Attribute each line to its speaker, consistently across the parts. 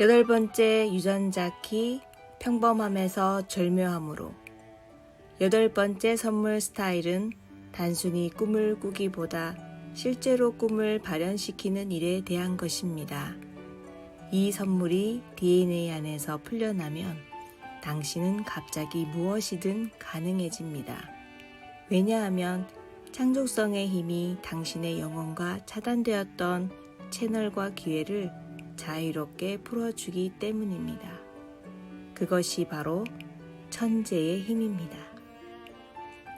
Speaker 1: 여덟 번째 유전자 키 평범함에서 절묘함으로 여덟 번째 선물 스타일은 단순히 꿈을 꾸기보다 실제로 꿈을 발현시키는 일에 대한 것입니다. 이 선물이 DNA 안에서 풀려나면 당신은 갑자기 무엇이든 가능해집니다. 왜냐하면 창조성의 힘이 당신의 영혼과 차단되었던 채널과 기회를 자유롭게 풀어주기 때문입니다. 그것이 바로 천재의 힘입니다.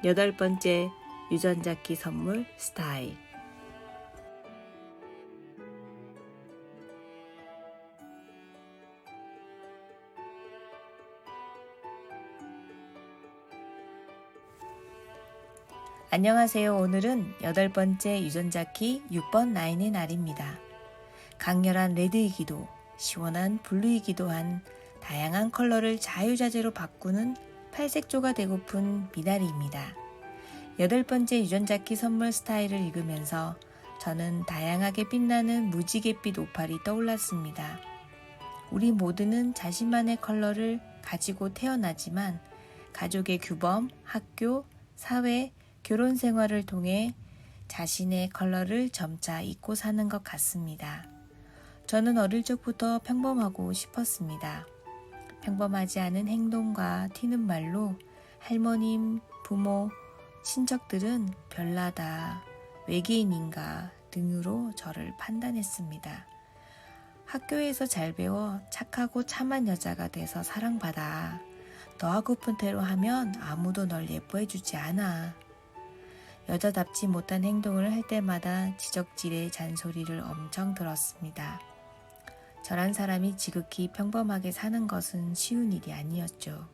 Speaker 1: 여덟 번째 유전자키 선물 스타일. 안녕하세요. 오늘은 여덟 번째 유전자 키 6번 라인의 날입니다. 강렬한 레드이기도 시원한 블루이기도 한 다양한 컬러를 자유자재로 바꾸는 팔색조가 되고픈 미나리입니다. 여덟 번째 유전자키 선물 스타일을 읽으면서 저는 다양하게 빛나는 무지갯빛 오팔이 떠올랐습니다. 우리 모두는 자신만의 컬러를 가지고 태어나지만 가족의 규범, 학교, 사회, 결혼 생활을 통해 자신의 컬러를 점차 잊고 사는 것 같습니다. 저는 어릴 적부터 평범하고 싶었습니다. 평범하지 않은 행동과 튀는 말로 할머님, 부모, 친척들은 별나다, 외계인인가 등으로 저를 판단했습니다. 학교에서 잘 배워 착하고 참한 여자가 돼서 사랑받아. 너하고픈 대로 하면 아무도 널 예뻐해주지 않아. 여자답지 못한 행동을 할 때마다 지적질의 잔소리를 엄청 들었습니다. 저란 사람이 지극히 평범하게 사는 것은 쉬운 일이 아니었죠.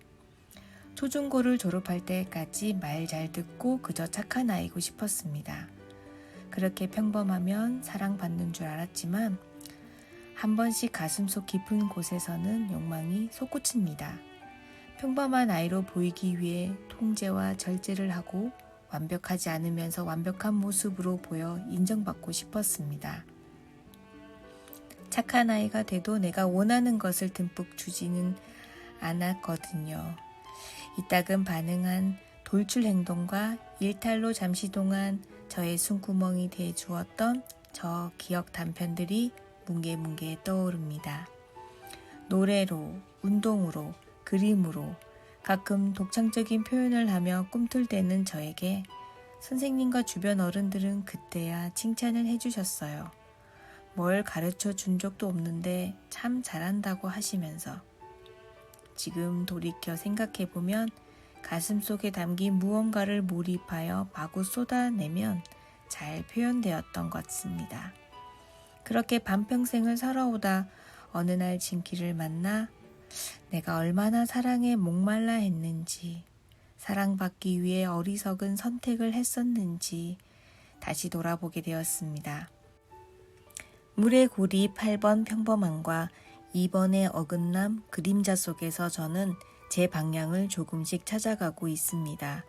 Speaker 1: 초중고를 졸업할 때까지 말 잘 듣고 그저 착한 아이고 싶었습니다. 그렇게 평범하면 사랑받는 줄 알았지만 한 번씩 가슴속 깊은 곳에서는 욕망이 솟구칩니다. 평범한 아이로 보이기 위해 통제와 절제를 하고 완벽하지 않으면서 완벽한 모습으로 보여 인정받고 싶었습니다. 착한 아이가 돼도 내가 원하는 것을 듬뿍 주지는 않았거든요. 이따금 반응한 돌출 행동과 일탈로 잠시 동안 저의 숨구멍이 돼 주었던 저 기억 단편들이 뭉게뭉게 떠오릅니다. 노래로, 운동으로, 그림으로, 가끔 독창적인 표현을 하며 꿈틀대는 저에게 선생님과 주변 어른들은 그때야 칭찬을 해주셨어요. 뭘 가르쳐 준 적도 없는데 참 잘한다고 하시면서 지금 돌이켜 생각해 보면 가슴 속에 담긴 무언가를 몰입하여 마구 쏟아내면 잘 표현되었던 것 같습니다. 그렇게 반평생을 살아오다 어느 날 진키를 만나 내가 얼마나 사랑에 목말라 했는지, 사랑받기 위해 어리석은 선택을 했었는지 다시 돌아보게 되었습니다. 물의 고리 8번 평범함과 2번의 어긋남 그림자 속에서 저는 제 방향을 조금씩 찾아가고 있습니다.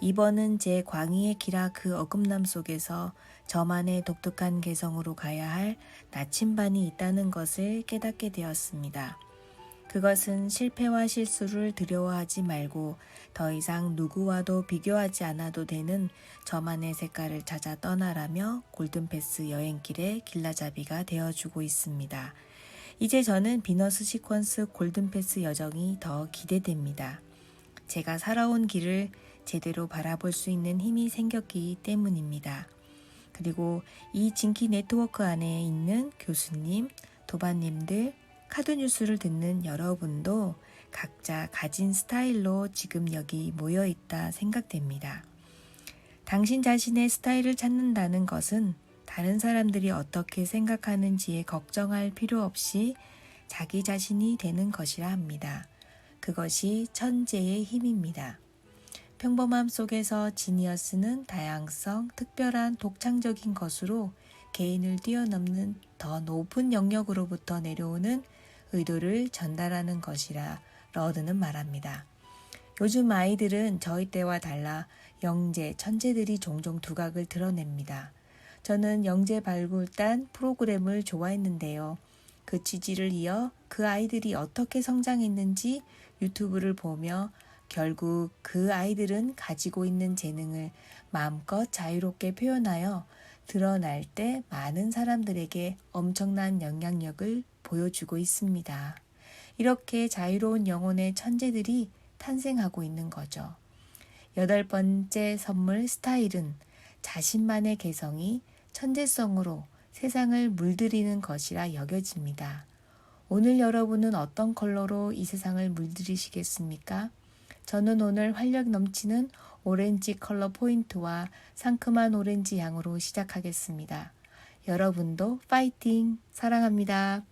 Speaker 1: 2번은 제 광희의 기라 그 어긋남 속에서 저만의 독특한 개성으로 가야 할 나침반이 있다는 것을 깨닫게 되었습니다. 그것은 실패와 실수를 두려워하지 말고 더 이상 누구와도 비교하지 않아도 되는 저만의 색깔을 찾아 떠나라며 골든패스 여행길의 길라잡이가 되어주고 있습니다. 이제 저는 비너스 시퀀스 골든패스 여정이 더 기대됩니다. 제가 살아온 길을 제대로 바라볼 수 있는 힘이 생겼기 때문입니다. 그리고 이 진키 네트워크 안에 있는 교수님, 도반님들, 카드 뉴스를 듣는 여러분도 각자 가진 스타일로 지금 여기 모여 있다 생각됩니다. 당신 자신의 스타일을 찾는다는 것은 다른 사람들이 어떻게 생각하는지에 걱정할 필요 없이 자기 자신이 되는 것이라 합니다. 그것이 천재의 힘입니다. 평범함 속에서 지니어스는 다양성, 특별한 독창적인 것으로 개인을 뛰어넘는 더 높은 영역으로부터 내려오는 의도를 전달하는 것이라 러드는 말합니다. 요즘 아이들은 저희 때와 달라 영재, 천재들이 종종 두각을 드러냅니다. 저는 영재 발굴단 프로그램을 좋아했는데요. 그 취지를 이어 그 아이들이 어떻게 성장했는지 유튜브를 보며 결국 그 아이들은 가지고 있는 재능을 마음껏 자유롭게 표현하여 드러날 때 많은 사람들에게 엄청난 영향력을 보여주고 있습니다. 이렇게 자유로운 영혼의 천재들이 탄생하고 있는 거죠. 여덟 번째 선물 스타일은 자신만의 개성이 천재성으로 세상을 물들이는 것이라 여겨집니다. 오늘 여러분은 어떤 컬러로 이 세상을 물들이시겠습니까? 저는 오늘 활력 넘치는 오렌지 컬러 포인트와 상큼한 오렌지 향으로 시작하겠습니다. 여러분도 파이팅! 사랑합니다.